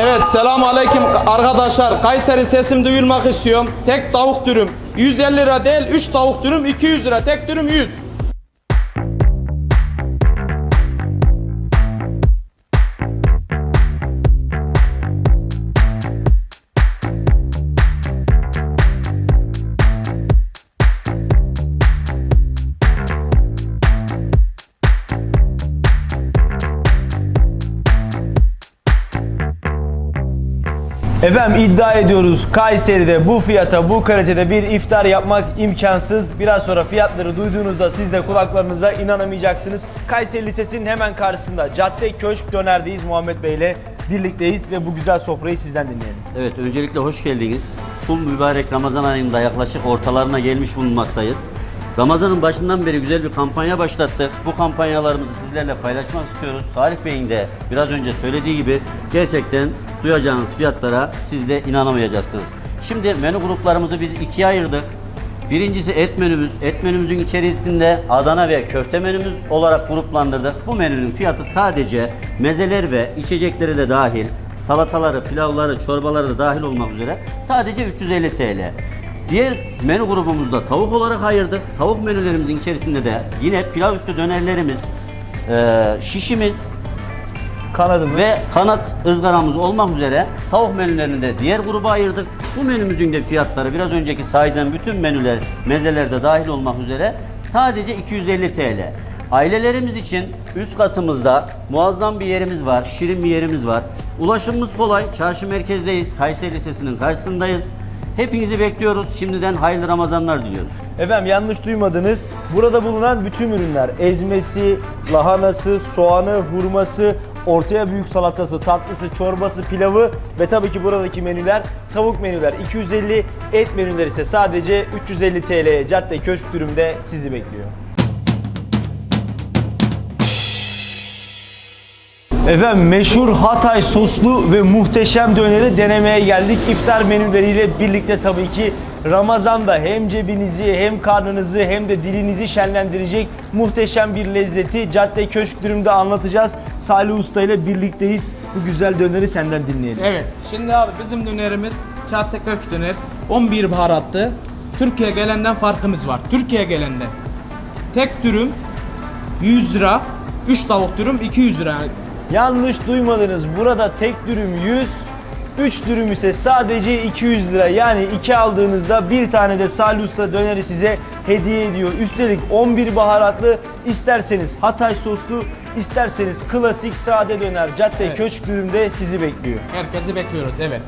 Evet selam aleyküm arkadaşlar. Kayseri sesim duyulmak istiyorum. Tek tavuk dürüm 150 lira değil 3 tavuk dürüm 200 lira. Tek dürüm 100. Efendim iddia ediyoruz Kayseri'de bu fiyata bu kalitede bir iftar yapmak imkansız. Biraz sonra fiyatları duyduğunuzda siz de kulaklarınıza inanamayacaksınız. Kayseri Lisesi'nin hemen karşısında Cadde Köşk Döner'deyiz Muhammed Bey ile birlikteyiz ve bu güzel sofrayı sizden dinleyelim. Evet, öncelikle hoş geldiniz. Bu mübarek Ramazan ayında yaklaşık ortalarına gelmiş bulunmaktayız. Ramazanın başından beri güzel bir kampanya başlattık. Bu kampanyalarımızı sizlerle paylaşmak istiyoruz. Salih Bey'in de biraz önce söylediği gibi gerçekten duyacağınız fiyatlara siz de inanamayacaksınız. Şimdi menü gruplarımızı biz ikiye ayırdık. Birincisi et menümüz. Et menümüzün içerisinde Adana ve köfte menümüz olarak gruplandırdık. Bu menünün fiyatı sadece mezeler ve içecekleri de dahil, salataları, pilavları, çorbaları da dahil olmak üzere sadece 350 TL. Diğer menü grubumuzda tavuk olarak ayırdık. Tavuk menülerimizin içerisinde de yine pilav üstü dönerlerimiz, eee, şişimiz, Kanadımız. ve kanat ızgaramız olmak üzere tavuk menülerini de diğer gruba ayırdık. Bu menümüzün de fiyatları biraz önceki saydığım bütün menüler, mezeler de dahil olmak üzere sadece 250 TL. Ailelerimiz için üst katımızda muazzam bir yerimiz var, şirin bir yerimiz var. Ulaşımımız kolay, çarşı merkezdeyiz, Kayseri Lisesi'nin karşısındayız. Hepinizi bekliyoruz. Şimdiden hayırlı Ramazanlar diliyoruz. Efendim yanlış duymadınız. Burada bulunan bütün ürünler ezmesi, lahanası, soğanı, hurması, ortaya büyük salatası, tatlısı, çorbası, pilavı ve tabii ki buradaki menüler tavuk menüler 250, et menüleri ise sadece 350 TL'ye Cadde Köşk dürümde sizi bekliyor. Efendim meşhur Hatay soslu ve muhteşem döneri denemeye geldik. İftar menüleriyle birlikte tabii ki Ramazan'da hem cebinizi hem karnınızı hem de dilinizi şenlendirecek muhteşem bir lezzeti Cadde Köşk dürümde anlatacağız. Salih Usta ile birlikteyiz. Bu güzel döneri senden dinleyelim. Evet şimdi abi bizim dönerimiz Çatı Kök döner 11 baharatlı. Türkiye gelenden farkımız var. Türkiye gelende tek dürüm 100 lira 3 tavuk dürüm 200 lira. Yanlış duymadınız. Burada tek dürüm 100, 3 dürüm ise sadece 200 lira. Yani 2 aldığınızda bir tane de Salih Usta döneri size hediye ediyor. Üstelik 11 baharatlı isterseniz Hatay soslu, isterseniz klasik sade döner. Cadde Evet. Köşk dürümde sizi bekliyor. Herkesi bekliyoruz evet.